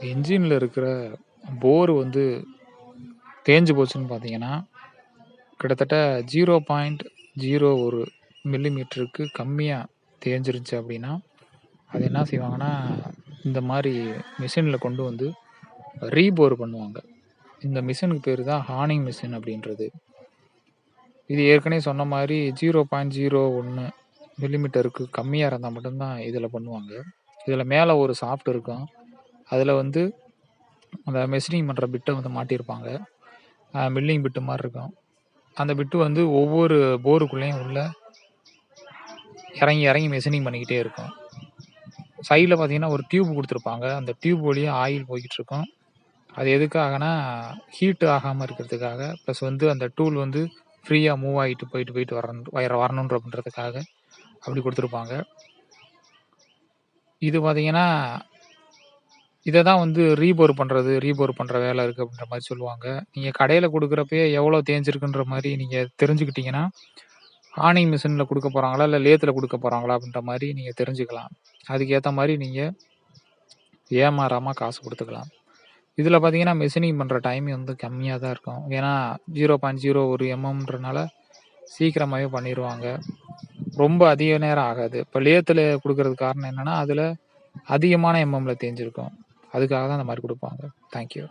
இன்ஜினில் இருக்கிற போர் வந்து தேஞ்சு போச்சுன்னு பார்த்தீங்கன்னா, கிட்டத்தட்ட 0.01 மில்லிமீட்டருக்கு கம்மியாக தேஞ்சிருச்சு அப்படின்னா, அது என்ன செய்வாங்கன்னா, இந்த மாதிரி மிஷினில் கொண்டு வந்து ரீபோர் பண்ணுவாங்க. இந்த மிஷினுக்கு பேர் தான் ஹார்னிங் மிஷின் அப்படின்றது. இது ஏற்கனவே சொன்ன மாதிரி ஜீரோ பாயிண்ட் ஜீரோ ஒன்று மில்லிமீட்டருக்கு கம்மியாக இருந்தால் மட்டும்தான் இதில் பண்ணுவாங்க. இதில் மேலே ஒரு சாஃப்ட் இருக்கும். அதில் வந்து அந்த மெஷினிங் பண்ணுற பிட்டை வந்து மாட்டியிருப்பாங்க. மில்லிங் பிட்டு மாதிரி இருக்கும். அந்த பிட்டு வந்து ஒவ்வொரு போருக்குள்ளேயும் உள்ள இறங்கி, இறங்கி மெஷினிங் பண்ணிக்கிட்டே இருக்கும். சைடில் பார்த்தீங்கன்னா, ஒரு டியூப் கொடுத்துருப்பாங்க அந்த டியூப் வழியாக ஆயில் போய்க்கிட்டுருக்கும். அது எதுக்காகனா ஹீட்டு ஆகாமல் இருக்கிறதுக்காக, ப்ளஸ் வந்து அந்த டூல் வந்து ஃப்ரீயாக மூவ் ஆகிட்டு போயிட்டு, போயிட்டு வரன் வர வரணுன்ற அப்படின்றதுக்காக அப்படி கொடுத்துருப்பாங்க இது பார்த்தீங்கன்னா, இதை தான் வந்து ரீபோர் பண்ணுறது ரீபோர் பண்ணுற வேலை இருக்குது அப்படின்ற மாதிரி சொல்லுவாங்க. நீங்கள் கடையில் கொடுக்குறப்பயே எவ்வளோ தேஞ்சிருக்குன்ற மாதிரி நீங்கள் தெரிஞ்சுக்கிட்டீங்கன்னா, ஆனிங் மிஷினில் கொடுக்க போகிறாங்களா இல்லை லேத்தில் கொடுக்க போகிறாங்களா அப்படின்ற மாதிரி நீங்கள் தெரிஞ்சுக்கலாம். அதுக்கு மாதிரி நீங்கள் ஏமாறாமல் காசு கொடுத்துக்கலாம் இதில் பார்த்தீங்கன்னா, மெஷினிங் பண்ணுற டைம் வந்து கம்மியாக தான் இருக்கும். ஏன்னா 0.01 எம்எம்ன்றனால சீக்கிரமாகவே பண்ணிடுவாங்க ரொம்ப அதிக நேரம் ஆகாது. இப்போ லேத்தில் குடுக்குறதுக்கு காரணம் என்னென்னா அதில் அதிகமான எம்எம்மில் தேஞ்சிருக்கும். அதுக்காக தான் அந்த மாதிரி கொடுப்பாங்க தேங்க் யூ.